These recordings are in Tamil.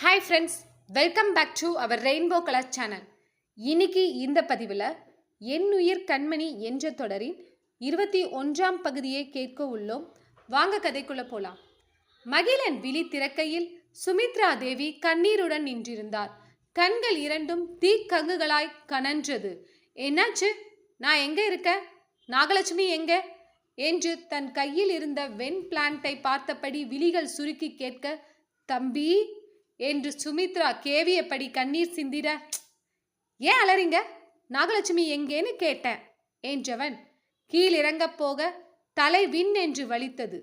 Hi friends welcome back to our rainbow colour channel இன்னைக்கு இந்த பதிவில் என்னுயிர் கண்மணி என்ற தொடரின் இருபத்தி ஒன்றாம் பகுதியை கேட்க உள்ளோம். வாங்க கதைக்குள்ள போலாம். மகிழன் விழி திறக்கையில் சுமித்ரா தேவி கண்ணீருடன் நின்றிருந்தார். கண்கள் இரண்டும் தீக்கங்குகளாய் கனன்றது. என்னாச்சு? நான் எங்க இருக்க? நாகலட்சுமி எங்க? என்று தன் கையில் இருந்த வெண் பிளான்ட்டை பார்த்தபடி விழிகள் சுருக்கி கேட்க தம்பி என்று சுமித்ரா கேவியப்படி கண்ணீர் சிந்திட ஏன் அலறிங்க? நாகலட்சுமி எங்கேன்னு கேட்டேன் என்றவன் கீழிறங்கப் போக தலை விண் என்று வலித்தது.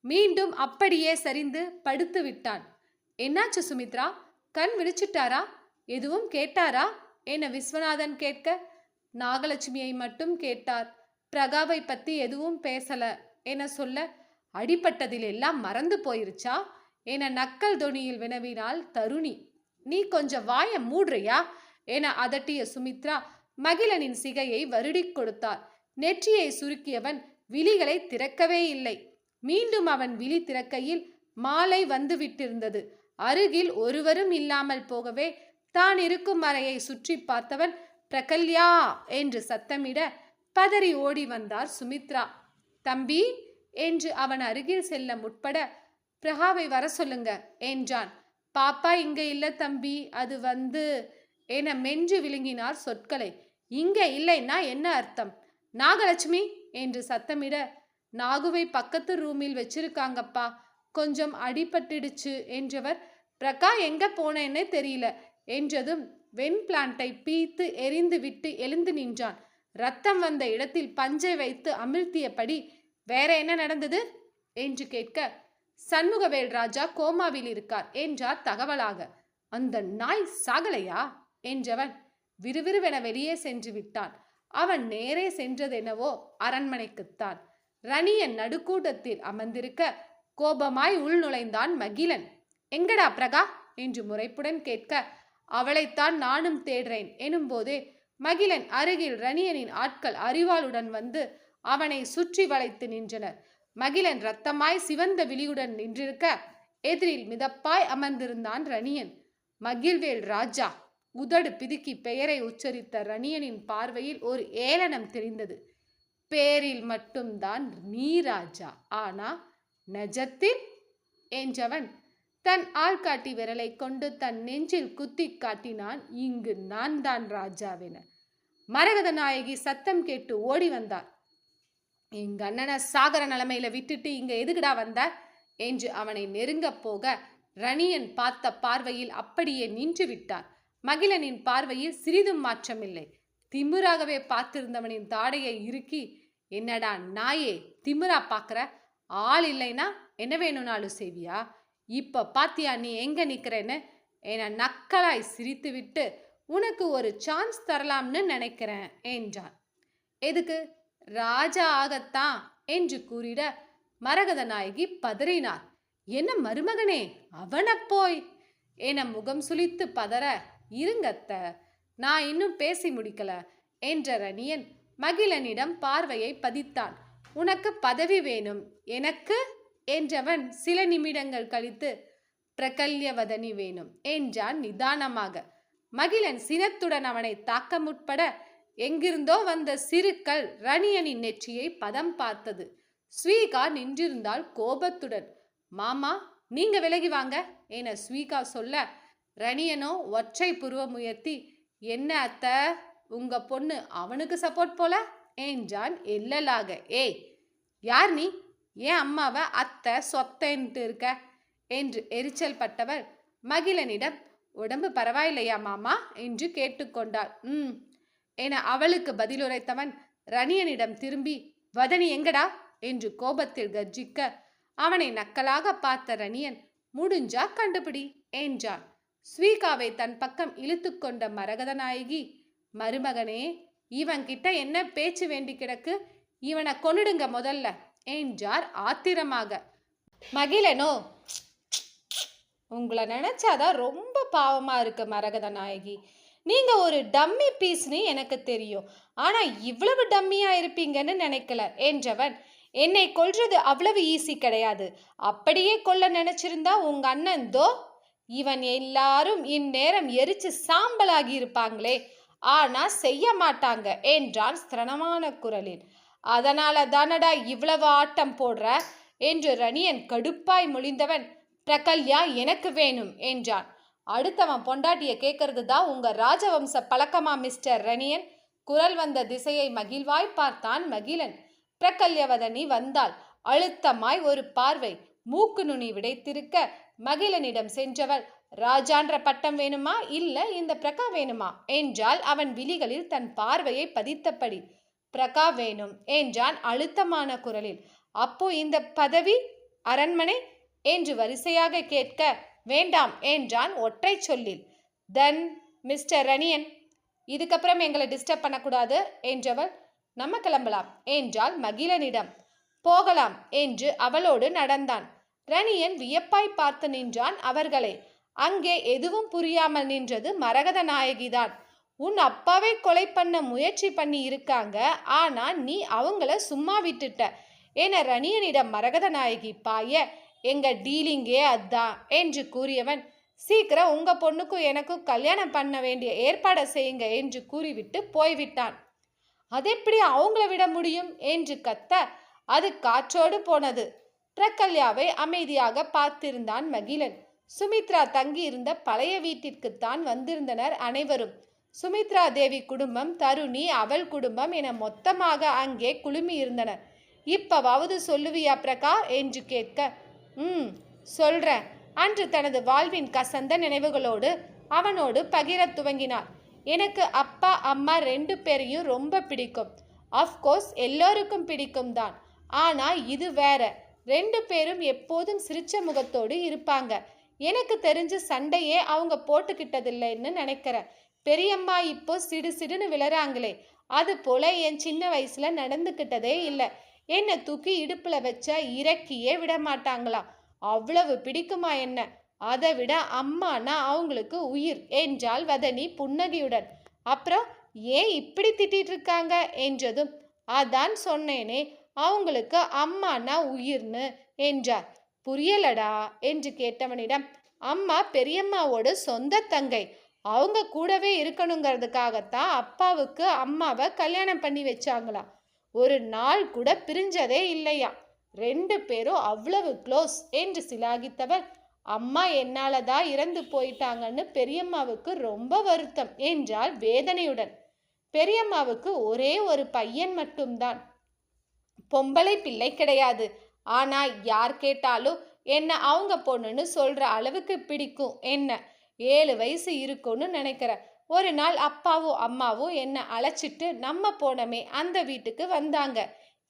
மீண்டும் அப்படியே சரிந்து படுத்து விட்டான். என்னாச்சு சுமித்ரா? கண் விழிச்சிட்டாரா? எதுவும் கேட்டாரா? என விஸ்வநாதன் கேட்க நாகலட்சுமியை மட்டும் கேட்டார். பிரகாவை பத்தி எதுவும் பேசல என சொல்ல அடிபட்டதில் எல்லாம் மறந்து போயிருச்சா? என நக்கல் தொனியில் வினவினாள் தருணி. நீ கொஞ்சம் வாய மூடுறியா? என அதட்டிய சுமித்ரா மகிழனின் சிகையை வருடி கொடுத்தார். நெற்றியை சுருக்கியவன் விழிகளை திறக்கவே இல்லை. மீண்டும் அவன் விழி திறக்கையில் மாலை வந்து விட்டிருந்தது அருகில் ஒருவரும் இல்லாமல் போகவே தான் இருக்கும் அறையை சுற்றி பார்த்தவன் பிரகல்யா என்று சத்தமிட பதறி ஓடி வந்தார் சுமித்ரா. தம்பி என்று அவன் அருகில் செல்ல முற்பட பிரகாவை வர சொல்லுங்க. என்றான். பாப்பா இங்க இல்ல தம்பி. அது வந்து என மென்று விழுங்கினார் சொற்களை. இங்க இல்லைன்னா என்ன அர்த்தம்? நாகலட்சுமி? என்று சத்தமிட நாகுவை பக்கத்து ரூமில் வச்சிருக்காங்கப்பா. கொஞ்சம் அடிபட்டுடுச்சு என்றவர் பிரகா எங்க போனேன்னே தெரியல என்றதும் வெண் பிளான்ட்டை பீத்து எரிந்து விட்டு எழுந்து நின்றான். ரத்தம் வந்த இடத்தில் பஞ்சை வைத்து அமிழ்த்தியபடி வேற என்ன நடந்தது? என்று கேட்க சண்முகவேல் ராஜா கோமாவில் இருக்கார் என்றார் தகவலாக. அந்த நாய் சாகலையா? என்றவன் விறுவிறுவென வெளியே சென்று விட்டான். அவன் நேரே சென்றதெனவோ அரண்மனைக்குத்தான் ரணியன் நடுக்கூட்டத்தில் அமர்ந்திருக்க கோபமாய் உள்நுழைந்தான் மகிழன். எங்கடா பிரகா? என்று முறைப்புடன் கேட்க அவளைத்தான் நானும் தேடுறேன் எனும்போதே மகிழன் அருகில் ரணியனின் ஆட்கள் அறிவாளுடன் வந்து அவனை சுற்றி வளைத்து நின்றனர். மகிழன் ரத்தமாய் சிவந்த விழியுடன் நின்றிருக்க எதிரில் மிதப்பாய் அமர்ந்திருந்தான் ரணியன். மகிழ்வேல் ராஜா உதடு பிதுக்கி பெயரை உச்சரித்த ரணியனின் பார்வையில் ஒரு ஏளனம் தெரிந்தது. பேரில் மட்டும்தான் நீ ராஜா ஆனா நஜத்தில் என்றவன் தன் ஆள்காட்டி விரலை கொண்டு தன் நெஞ்சில் குத்தி காட்டினான் இங்கு நான் தான் ராஜாவென. மரகத நாயகி சத்தம் கேட்டு ஓடி வந்தார். எங்கள் அண்ணனை சாகர நிலமையில விட்டுட்டு இங்கே எதுக்குடா வந்த? என்று அவனை நெருங்கப் போக ரணியன் பார்த்த பார்வையில் அப்படியே நின்று விட்டார் மகிழனின் பார்வையில் சிறிதும் மாற்றமில்லை திமிராகவே பார்த்திருந்தவனின் தாடையை இறுக்கி என்னடா நாயே திமிரா பார்க்குற? ஆள் இல்லைன்னா என்ன வேணும்னாலும் செய்வியா இப்போ பாத்தியா நீ எங்கே நிற்கிறேன்னு என நக்கலாய் சிரித்துவிட்டு உனக்கு ஒரு சான்ஸ் தரலாம்னு நினைக்கிறேன் என்றான். எதுக்கு? ராஜா ஆகத்தான் என்று கூறிட மரகத நாயகி பதறினார் என்ன மருமகனே அவன போய்? என முகம் சுளித்து பதற இருங்கத்த நான் இன்னும் பேசி முடிக்கல என்ற ரணியன் மகிழனிடம் பார்வையை பதித்தான். உனக்கு பதவி வேணும். எனக்கு? என்றவன் சில நிமிடங்கள் கழித்து பிரகல்யவதனி வேணும் என்றான் நிதானமாக. மகிழன் சினத்துடன் அவனை தாக்க முற்பட எங்கிருந்தோ வந்த சிறுக்கள் ரணியனின் நெற்றியை பதம் பார்த்தது. ஸ்வீகா நின்றிருந்தால் கோபத்துடன். மாமா நீங்க விலகி வாங்க என ஸ்வீகா சொல்ல ரணியனோ ஒற்றை புருவம் உயர்த்தி என்ன அத்த உங்க பொண்ணு அவனுக்கு சப்போர்ட் போல? என்றான் எல்லலாக. ஏய் யார் நீ? ஏன் அம்மாவை அத்தை சொத்தன்ட்டு இருக்க? என்று எரிச்சல் பட்டவர் மகிழனிடம் உடம்பு பரவாயில்லையா மாமா? என்று கேட்டுக்கொண்டாள் ம் என அவளுக்கு பதிலுரைத்தவன் ரணியனிடம் திரும்பி வதனி எங்கடா என்று கோபத்தில் கர்ஜிக்க அவனை நக்கலாக பார்த்த ரணியன் முடிஞ்சா கண்டுபிடி என்றான். ஸ்வீகாவை தன் பக்கம் இழுத்து கொண்ட மரகத நாயகி மருமகனே இவன் கிட்ட என்ன பேச்சு வேண்டி கிடக்கு? இவனை கொன்னுடுங்க முதல்ல என்றார் ஆத்திரமாக. மகிழனோ உங்களை நினைச்சாதான் ரொம்ப பாவமா இருக்கு மரகத நாயகி நீங்கள் ஒரு டம்மி பீஸ்னு எனக்கு தெரியும். ஆனால் இவ்வளவு டம்மியாக இருப்பீங்கன்னு நினைக்கல என்றவன். என்னை கொல்றது அவ்வளவு ஈஸி கிடையாது. அப்படியே கொல்ல நினைச்சிருந்தா உங்க அண்ணன் தோ இவன் எல்லாரும் இந்நேரம் எரிச்சு சாம்பலாகி இருப்பாங்களே. ஆனா செய்ய மாட்டாங்க என்றான் ஸ்திரணமான குரலில். அதனால தானடா இவ்வளவு ஆட்டம் போடுற என்று ரணியன் கடுப்பாய் மொழிந்தவன். பிரகல்யா எனக்கு வேணும் என்றான். அடுத்தவன் பொண்டாட்டிய கேட்கறது தான் உங்க ராஜவம்ச பழக்கமா மிஸ்டர் ரணியன்? குரல் வந்த திசையை மகிழ்வாய் பார்த்தான் மகிழன். பிரகல்யவதனி வந்தாள். அழுத்தமாய் ஒரு பார்வை. மூக்கு நுனி விடைத்திருக்க மகிழனிடம் சென்றவள் ராஜான்ற பட்டம் வேணுமா? இல்ல இந்த பிரகா வேணுமா? என்றால் அவன் விழிகளில் தன் பார்வையை பதித்தபடி. பிரகா வேணும் என்றான் அழுத்தமான குரலில். அப்போ இந்த பதவி அரண்மனை? என்று வரிசையாக கேட்க வேண்டாம் என்றான் ஒற்றை சொல்லில். தென் மிஸ்டர் ரணியன் இதுக்கப்புறம் எங்களை டிஸ்டர்ப் பண்ணக்கூடாது என்றவள். நம்ம கிளம்பலாம் என்றாள் மகிழனிடம். போகலாம் என்று அவளோடு நடந்தான். ரணியன் வியப்பாய் பார்த்து நின்றான் அவர்களை. அங்கே எதுவும் புரியாமல் நின்றது மரகத நாயகிதான். உன் அப்பாவை கொலை பண்ண முயற்சி பண்ணி இருக்காங்க ஆனா நீ அவங்கள சும்மா விட்டுட்ட என ரணியனிடம் மரகத நாயகி பாய. எங்கள் டீலிங்கே அதான் என்று கூறியவன் சீக்கிரம் உங்க பொண்ணுக்கும் எனக்கும் கல்யாணம் பண்ண வேண்டிய ஏற்பாடை செய்யுங்க என்று கூறிவிட்டு போய்விட்டான். அதெப்படி அவங்கள விட முடியும்? என்று கத்த அது காற்றோடு போனது. பிரகல்யாவை அமைதியாக பார்த்திருந்தான் மகிழன். சுமித்ரா தங்கி இருந்த பழைய வீட்டிற்குத்தான் வந்திருந்தனர் அனைவரும். சுமித்ரா தேவி குடும்பம் தருணி அவள் குடும்பம் என மொத்தமாக அங்கே குழுமி இருந்தனர் இப்பவாவது சொல்லுவியா பிரகா? என்று கேட்க ம் சொல்கிறேன் அன்று தனது வாழ்வின் கசந்த நினைவுகளோடு அவனோடு பகிரத் துவங்கினார் எனக்கு அப்பா அம்மா ரெண்டு பேரையும் ரொம்ப பிடிக்கும். அஃப்கோர்ஸ் எல்லோருக்கும் பிடிக்கும் தான். ஆனால் இது வேற. ரெண்டு பேரும் எப்போதும் சிரிச்ச முகத்தோடு இருப்பாங்க. எனக்கு தெரிஞ்சு சண்டையே அவங்க போட்டுக்கிட்டதில்லைன்னு நினைக்கிறேன். பெரியம்மா இப்போ சிடு சிடுன்னு விழறாங்களே அது போல என் சின்ன வயசுல நடந்துக்கிட்டதே இல்லை. என்னை தூக்கி இடுப்பில் வச்ச இறக்கியே விட மாட்டாங்களாம் அவ்வளவு பிடிக்குமா என்ன? அதை விட அம்மானா அவங்களுக்கு உயிர் என்றாள் வதனி புன்னகையுடன். அப்புறம் ஏன் இப்படி திட்டிட்டு இருக்காங்க? என்றதும் அதான் சொன்னேனே அவங்களுக்கு அம்மானா உயிர்னு என்றார். புரியலடா என்று கேட்டவனிடம் அம்மா பெரியம்மாவோட சொந்த தங்கை. அவங்க கூடவே இருக்கணுங்கிறதுக்காகத்தான் அப்பாவுக்கு அம்மாவை கல்யாணம் பண்ணி வச்சாங்களாம் ஒரு நாள் கூட பிரிஞ்சதே இல்லையா ரெண்டு பேரும் அவ்வளவு க்ளோஸ் என்று சிலாகித்தவர் அம்மா என்னால தான் இறந்து போயிட்டாங்கன்னு பெரியம்மாவுக்கு ரொம்ப வருத்தம் என்றால் வேதனையுடன். பெரியம்மாவுக்கு ஒரே ஒரு பையன் மட்டும்தான். பொம்பளை பிள்ளை கிடையாது. ஆனா யார் கேட்டாலும் என்ன அவங்க பொண்ணுன்னு சொல்ற அளவுக்கு பிடிக்கும். என்ன? ஏழு வயசு இருக்கும்னு நினைக்கிறேன் ஒரு நாள் அப்பாவும் அம்மாவும் என்னை அழைச்சிட்டு நம்ம போனமே அந்த வீட்டுக்கு வந்தாங்க.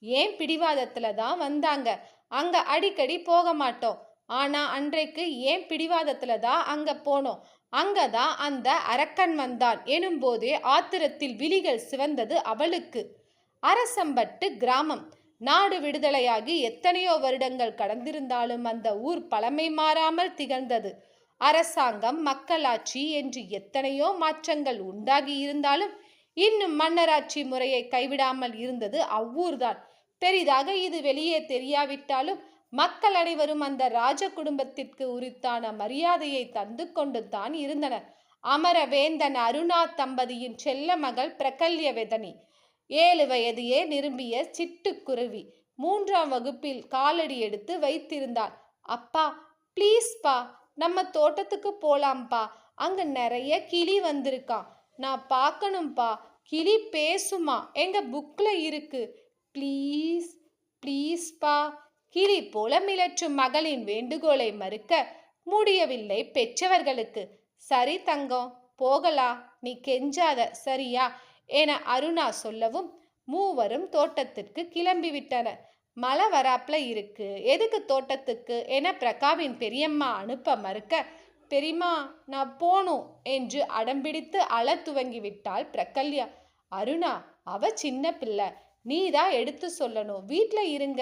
ஏன் பிடிவாதத்தில் தான் வந்தாங்க? அங்கே அடிக்கடி போக மாட்டோம். ஆனால் அன்றைக்கு ஏன் பிடிவாதத்தில் தான் அங்கே போனோம்? அங்கே தான் அந்த அரக்கன் வந்தான். எனும்போதே ஆத்திரத்தில் விழிகள் சிவந்தது அவளுக்கு. அரசம்பட்டு கிராமம். நாடு விடுதலையாகி எத்தனையோ வருடங்கள் கடந்திருந்தாலும் அந்த ஊர் பழமை மாறாமல் திகழ்ந்தது. அரசாங்கம் மக்களாட்சி என்று எத்தனையோ மாற்றங்கள் உண்டாகி இருந்தாலும் இன்னும் மன்னராட்சி முறையை கைவிடாமல் இருந்தது அவ்வூர்தான். பெரிதாக இது வெளியே தெரியாவிட்டாலும் மக்கள் அனைவரும் அந்த ராஜ குடும்பத்திற்கு உரித்தான மரியாதையை தந்து கொண்டு தான் இருந்தனர். அமரவேந்தன் அருணா தம்பதியின் செல்ல மகள் பிரகல்யவதனி. ஏழு வயதையே நிரும்பிய சிட்டுக்குருவி மூன்றாம் வகுப்பில் காலடி எடுத்து வைத்திருந்தாள். அப்பா ப்ளீஸ்பா நம்ம தோட்டத்துக்கு போலாம்ப்பா. அங்க நிறைய கிளி வந்திருக்கான் நான் பார்க்கணும்ப்பா. கிளி பேசுமா. எங்க புக்ல இருக்கு. ப்ளீஸ் ப்ளீஸ்ப்பா கிளி போல மிளற்றும் மகளின் வேண்டுகோளை மறுக்க முடியவில்லை பெற்றவர்களுக்கு. சரி தங்கம் போகலா. நீ கெஞ்சாத. சரியா? என அருணா சொல்லவும் மூவரும் தோட்டத்திற்கு கிளம்பிவிட்டனர். மழை வராப்பில் இருக்கு. எதுக்கு தோட்டத்துக்கு? என பிரகாவின் பெரியம்மா அனுப்ப மறுக்க பெரியம்மா நான் போகணும் என்று அடம்பிடித்து அழ துவங்கி விட்டாள் பிரகல்யா அருணா அவ சின்ன பிள்ளை. நீ தான் எடுத்து சொல்லணும். வீட்டில் இருங்க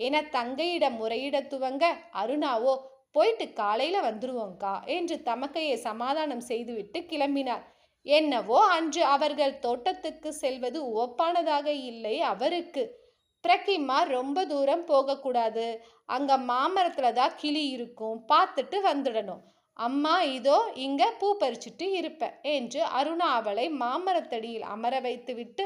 என தங்கையிடம் முறையிட துவங்க அருணாவோ போயிட்டு காலையில் வந்துருவோங்க்கா என்று தமக்கையை சமாதானம் செய்துவிட்டு கிளம்பினார். என்னவோ அன்று அவர்கள் தோட்டத்துக்கு செல்வது உவப்பானதாக இல்லை அவருக்கு. பிரக்கிமா ரொம்ப தூரம் போகக்கூடாது. அங்கே மாமரத்தில் தான் கிளி இருக்கும். பார்த்துட்டு வந்துடணும். அம்மா இதோ இங்கே பூ பறிச்சுட்டு இருப்பேன் என்று அருணா அவளை மாமரத்தடியில் அமர வைத்துவிட்டு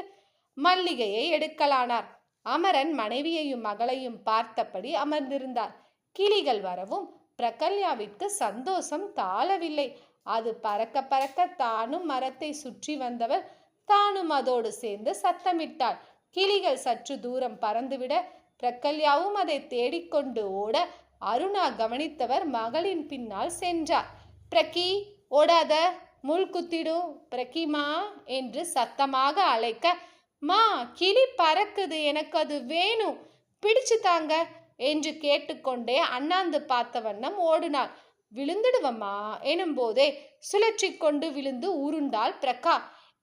மல்லிகையை எடுக்கலானார். அமரன் மனைவியையும் மகளையும் பார்த்தபடி அமர்ந்திருந்தார். கிளிகள் வரவும் பிரகல்யாவிற்கு சந்தோஷம் தாளவில்லை அது பறக்க பறக்க தானும் மரத்தை சுற்றி வந்தவள். தானும் அதோடு சேர்ந்து சத்தமிட்டாள். கிளிகள் சற்று தூரம் பறந்துவிட பிரகல்யாவும் அதை தேடிக்கொண்டு ஓட அருணா கவனித்தவர் மகளின் பின்னால் சென்றார். பிரகி ஓடாத முள் குத்திடும் பிரகிமா என்று சத்தமாக அழைக்க மா கிளி பறக்குது எனக்கு அது வேணும். பிடிச்சு தாங்க என்று கேட்டுக்கொண்டே அண்ணாந்து பார்த்த வண்ணம் ஓடினாள். விழுந்துடுவம்மா எனும்போதே சுழற்றி கொண்டு விழுந்து உருண்டாள் பிரகா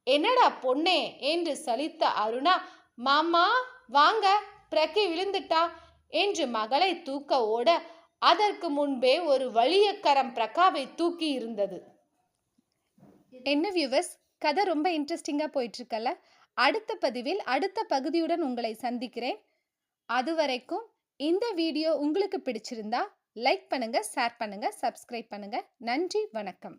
என்னடா பொண்ணே என்று சலித்த அருணா மாமா வாங்க. பிரக்கி விழுந்துட்டா. என்று மகளை தூக்க ஓட அதற்கு முன்பே ஒரு வலியக்கரம் பிரகாவை தூக்கி இருந்தது. என்ன வியூவர்ஸ் கதை ரொம்ப இன்ட்ரெஸ்டிங்காக போயிட்டுருக்கல அடுத்த பதிவில் அடுத்த பகுதியுடன் உங்களை சந்திக்கிறேன். அதுவரைக்கும் இந்த வீடியோ உங்களுக்கு பிடிச்சிருந்தா லைக் பண்ணுங்கள் ஷேர் பண்ணுங்கள் சப்ஸ்கிரைப் பண்ணுங்கள் நன்றி வணக்கம்.